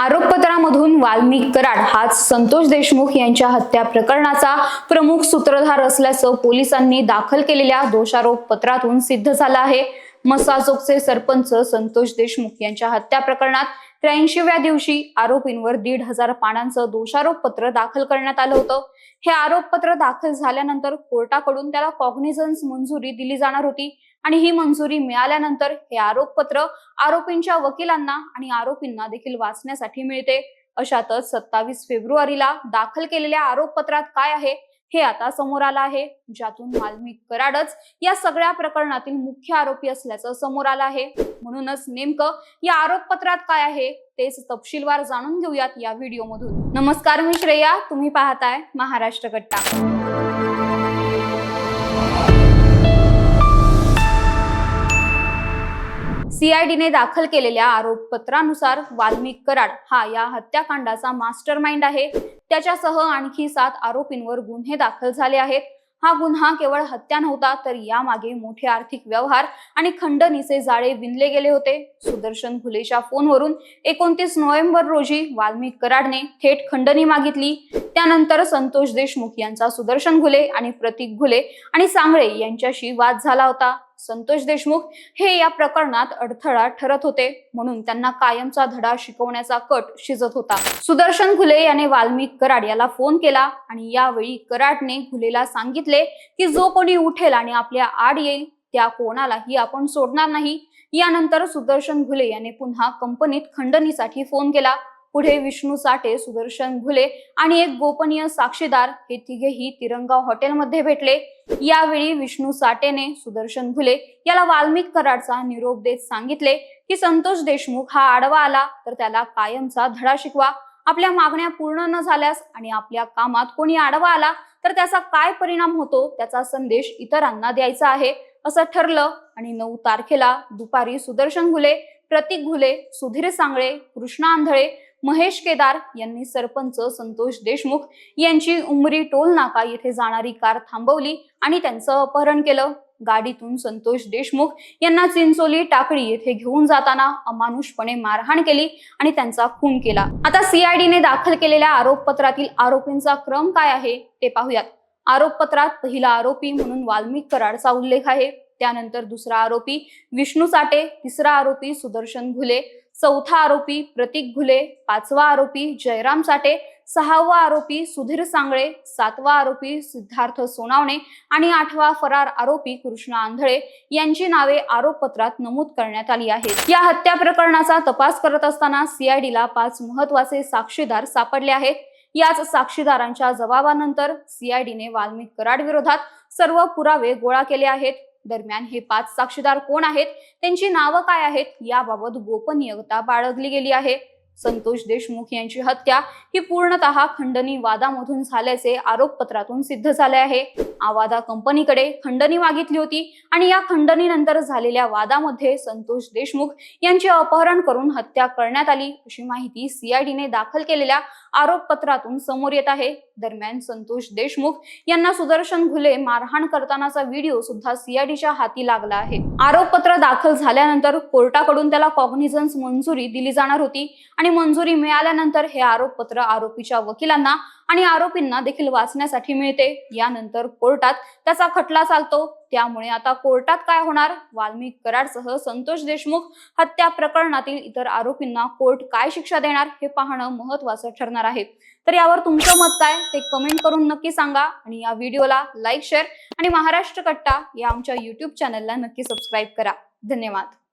आरोपपत्रामधून वाल्मिक कराड हाच संतोष देशमुख यांच्या हत्या प्रकरणाचा प्रमुख सूत्रधार असल्याचं पोलिसांनी दाखल केलेल्या दोषारोप पत्रातून सिद्ध झालं आहे. मसाजोगचे सरपंच संतोष देशमुख यांच्या हत्या प्रकरणात त्र्याऐंशीव्या दिवशी आरोपींवर दीड हजार पानांचं दोषारोप पत्र दाखल करण्यात आलं होतं. हे आरोपपत्र दाखल झाल्यानंतर कोर्टाकडून त्याला कॉग्निझन्स मंजुरी दिली जाणार होती आणि ही मंजुरी मिळाल्यानंतर हे आरोपपत्र आरोपींच्या वकिलांना आणि आरोपींना देखील वाचण्यासाठी मिळते. अशातच सत्तावीस फेब्रुवारीला दाखल केलेल्या आरोपपत्रात काय आहे? हे आता समोर आलं आहे ज्यातून वाल्मिक कराडच या सगळ्या प्रकरणातील मुख्य आरोपी असल्याचं समोर आलं आहे. म्हणूनच नेमकं या आरोपपत्रात काय आहे तेच तपशीलवार जाणून घेऊयात या व्हिडिओमधून. नमस्कार मी श्रेया तुम्ही पाहताय महाराष्ट्र कट्टा सीआयडीने दाखल केलेल्या आरोपपत्रानुसार वाल्मिक कराड हा या हत्याकांडाचा मास्टर माइंड आहे. त्याच्यासह आणखी सात आरोपींवर गुन्हे दाखल झाले आहेत. हा गुन्हा केवळ हत्या नव्हता तर यामागे मोठे आर्थिक व्यवहार आणि खंडणीचे जाळे विणले गेले होते. सुदर्शन घुलेच्या फोनवरून एकोणतीस नोव्हेंबर रोजी वाल्मिक कराडने थेट खंडणी मागितली. त्यानंतर संतोष देशमुख यांचा सुदर्शन घुले आणि प्रतीक घुले आणि सांगळे यांच्याशी वाद झाला होता. संतोष देशमुख हे या प्रकरणात अडथळा ठरत होते. म्हणून त्यांना कायमचा धडा शिकवण्याचा कट शिजत होता. सुदर्शन घुले याने वाल्मिक कराड याला फोन केला आणि यावेळी कराडने घुलेला सांगितले की जो कोणी उठेल आणि आपल्या आड येईल त्या कोणालाही आपण सोडणार नाही. यानंतर सुदर्शन घुले याने पुन्हा कंपनीत खंडणीसाठी फोन केला. पुढे विष्णू साठे सुदर्शन घुले आणि एक गोपनीय साक्षीदार हे तिघेही तिरंगा हॉटेलमध्ये भेटले. यावेळी विष्णू साठेने सुदर्शन घुले याला वाल्मिक कराडचा निरोप देत सांगितले की संतोष देशमुख हा आडवा आला तर त्याला कायमचा धडा शिकवा. आपल्या मागण्या पूर्ण न झाल्यास आणि आपल्या कामात कोणी आडवा आला तर त्याचा काय परिणाम होतो त्याचा संदेश इतरांना द्यायचा आहे असं ठरलं. आणि नऊ तारखेला दुपारी सुदर्शन घुले प्रतीक घुले सुधीर सांगळे कृष्णा आंधळे महेश केदार यांनी सरपंच संतोष देशमुख यांची उमरी टोल नाका येथे जाणारी कार थांबवली आणि त्यांचं अपहरण केलं. गाडीतून संतोष देशमुख यांना चिंचोली टाकळी येथे घेऊन जाताना अमानुषपणे मारहाण केली आणि त्यांचा खून केला. आता सीआयडीने दाखल केलेल्या आरोपपत्रातील आरोपींचा क्रम काय आहे ते पाहूयात. आरोपपत्रात पहिला आरोपी म्हणून वाल्मिक कराडचा उल्लेख आहे. त्यानंतर दुसरा आरोपी विष्णू साठे तिसरा आरोपी सुदर्शन घुले चौथा आरोपी प्रतीक घुले पाचवा आरोपी जयराम साठे सहावा आरोपी सुधीर सांगळे सातवा आरोपी सिद्धार्थ सोनावणे आणि आठवा फरार आरोपी कृष्णा आंधळे यांची नावे आरोपपत्रात नमूद करण्यात आली आहेत. या हत्या प्रकरणाचा तपास करत असताना सीआयडीला पाच महत्त्वाचे साक्षीदार सापडले आहेत. याच साक्षीदारांच्या जबाबानंतर सीआयडीने वाल्मिक कराड विरोधात सर्व पुरावे गोळा केले आहेत. दरम्यान हे पाच साक्षीदार कोण आहेत? त्यांची नावं काय आहेत? याबाबत गोपनीयता बाळगली गेली आहे. संतोष देशमुख यांची हत्या ही पूर्णतः खंडणी वादामधून झाल्याचे आरोपपत्रातून सिद्ध झाले आहे. आवादा कंपनीकडे खंडणी मागितली होती आणि या खंडणीनंतर झालेल्या वादामध्ये संतोष देशमुख यांचे अपहरण करून हत्या करण्यात आली अशी माहिती सीआयडीने दाखल केलेल्या आरोपपत्रातून समोर येत आहे. दरम्यान संतोष देशमुख यांना सुदर्शन घुले मारहाण करतानाचा व्हिडिओ सुद्धा सीआयडीच्या हाती लागला आहे. आरोपपत्र दाखल झाल्यानंतर कोर्टाकडून त्याला कॉग्निझन्स मंजुरी दिली जाणार होती आणि मंजुरी मिळाल्यानंतर हे आरोपपत्र आरोपीच्या वकिलांना आणि आरोपींना देखील वाचण्यासाठी मिळते. यानंतर कोर्टात त्याचा खटला चालतो. त्यामुळे आता कोर्टात काय होणार? वाल्मिक कराडसह संतोष देशमुख हत्या प्रकरणातील इतर आरोपींना कोर्ट काय शिक्षा देणार? हे पाहणं महत्वाचं ठरणार आहे. तर यावर तुमचं मत काय? ते कमेंट करून नक्की सांगा आणि या व्हिडिओला लाईक शेअर आणि महाराष्ट्र कट्टा या आमच्या युट्यूब चॅनलला नक्की सबस्क्राईब करा. धन्यवाद.